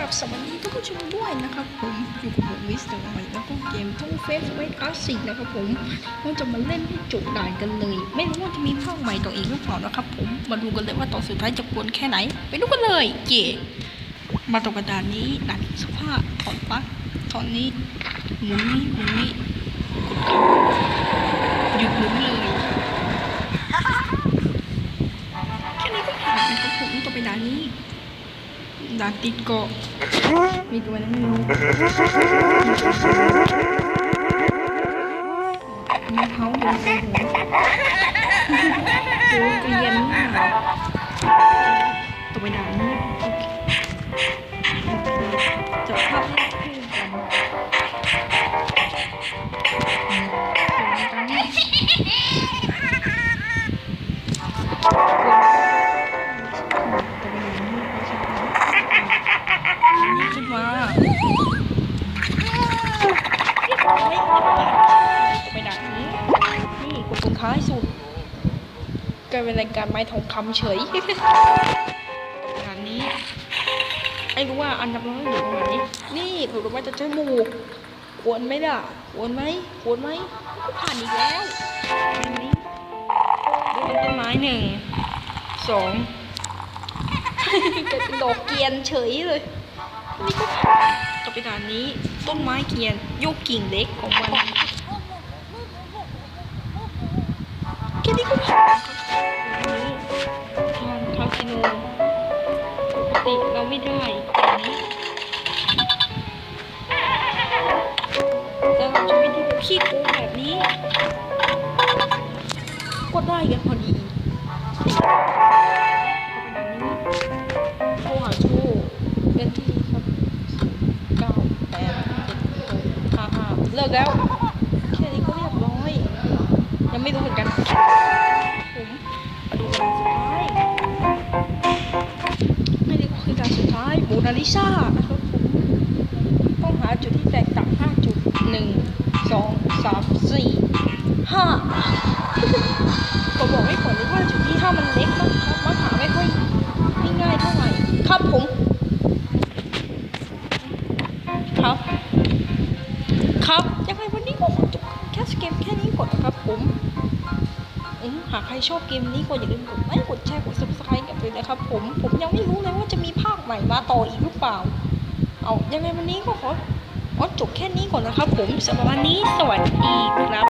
สวัสดีท่านผู้ชมด้วยนะครับผมอยู่กับผมมิสเตอร์ไอแล้วก็เกมทุ่งเฟสไวท์คลาสสิกนะครับผมเราจะมาเล่นให้จบด่านกันเลย ไม่รู้ว่าจะมีภาคใหม่ต่ออีกหรือเปล่านะครับผมมาดูกันเลยว่าตอนสุดท้ายจะกวนแค่ไหน ไปดูกันเลยเย่มาตกกระดานนี้ด่านสภาพถอดปลั๊กถอนนี้หมุนนี้หมุนนี้กดข้าหยุดหมุนเลยแค่นี้ก็ผ่านนะครับผมต่อไปด่านนี้ ด่าติดเกาะมีตัวนั้นไม่รู้มีเขาบนหัวตัวเกรียนมากตัวไปด่านนี้โอเคจะภาพแรกคู่กันนี่ ท้ายสุดกลายเป็นรายการไม้ทองคำเฉยงานนี้ไอ้รู้ว่าอันดับน้อยอยู่ตรงไหนนี่ถูกว่าจะใช้มูกควรไหมล่ะควรไหมควรไหมผ่านอีกแล้วอันนี้ดูเป็นต้นไม้หนึ่งสองกลายเป็นดอกเกรียนเฉยเลยนี่ก็ผ่านต่อไปด่านนี้ต้นไม้เกรียนโยกกิ่งเล็กของมัน แค่นี้ก็ผ่านครับ ทางคาสิโนปกติเราไม่ได้อันนี้แต่เราจะไม่ไดูแบบขี้โกงแบบนี้ ก็ได้กันพอดีเอาไปดังนี้โทรหาโชว์เป็นที่ครับเก้าแปดเจ็ดหกห้าห้าเลิกแล้ว แค่นี้ก็เรียบร้อย ยัง ไม่รู้เหมือนกันผมมาดูด่านสุดท้ายไม่ได้คือด่านสุดท้ายโมนาลิซานะครับผมต้องหาจุดที่แตกต่าง5จุด1 2 3 4 5ผมบอกให้ก่อนเลยว่าจุดที่5มันเล็กมากครับมันหาไม่ค่อยง่ายเท่าไหร่ครับผมครับ ครับ ยังไงวันนี้ก็ขอจบแค่เกมแค่นี้ก่อนนะครับผม หากใครชอบเกมนี้ก็อย่าลืมกดไลค์กดแชร์กด subscribe กันเลยนะครับผมผมยังไม่รู้เลยว่าจะมีภาคใหม่มาต่ออีกหรือเปล่า เอายังไงวันนี้ก็ขอขอจบแค่นี้ก่อนนะครับผมสำหรับวันนี้สวัสดีครับ